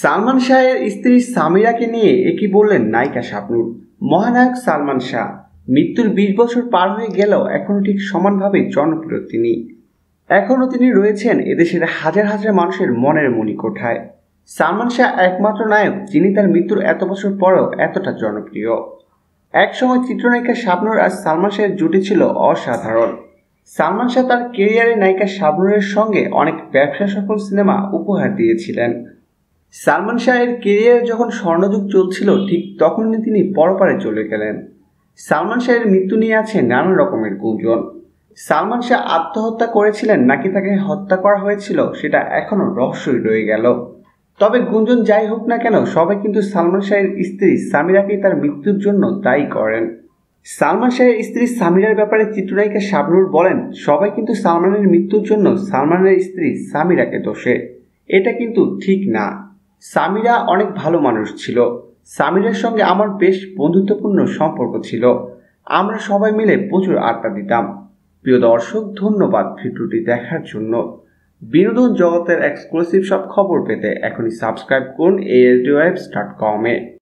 সালমান শাহের স্ত্রী সামিরাকে নিয়ে একই বললেন নায়িকা শাবনূর মহানায়ক সালমান শাহ, মৃত্যুর বিশ বছর পার হয়ে গেলেও এখনও ঠিক সমানভাবে জনপ্রিয় তিনি। এখনও তিনি রয়েছেন এদেশের হাজার হাজার মানুষের মনের মণিকোঠায়। সালমান শাহ একমাত্র নায়ক যিনি তার মৃত্যুর এত বছর পরেও এতটা জনপ্রিয়। একসময় চিত্রনায়িকা শাবনূর আর সালমান শাহের জুটি ছিল অসাধারণ। সালমান শাহ তার কেরিয়ারে নায়িকা শাবনূরের সঙ্গে অনেক ব্যবসা সফল সিনেমা উপহার দিয়েছিলেন। সালমান শাহের কেরিয়ারে যখন স্বর্ণযুগ চলছিল, ঠিক তখনই তিনি পরপারে চলে গেলেন। সালমান শাহের মৃত্যু নিয়ে আছে নানান রকমের গুঞ্জন। সালমান শাহ আত্মহত্যা করেছিলেন নাকি তাকে হত্যা করা হয়েছিল, সেটা এখনও রহস্যই রয়ে গেল। তবে গুঞ্জন যাই হোক না কেন, সবাই কিন্তু সালমান শাহের স্ত্রী সামিরাকেই তার মৃত্যুর জন্য দায়ী করেন। সালমান শাহের স্ত্রী সামিরার ব্যাপারে চিত্রনায়িকা শাবনুর বলেন, সবাই কিন্তু সালমানের মৃত্যুর জন্য সালমানের স্ত্রী সামিরাকে দোষে। এটা কিন্তু ঠিক না। সামিরা অনেক ভালো মানুষ ছিল। সামিরের সঙ্গে আমার বেশ বন্ধুত্বপূর্ণ সম্পর্ক ছিল। আমরা সবাই মিলে প্রচুর আড্ডা দিতাম। প্রিয় দর্শক, ধন্যবাদ ভিডিওটি দেখার জন্য। বিনোদন জগতের এক্সক্লুসিভ সব খবর পেতে এখনই সাবস্ক্রাইব করুন এএসডি ওয়েবস ডট কমে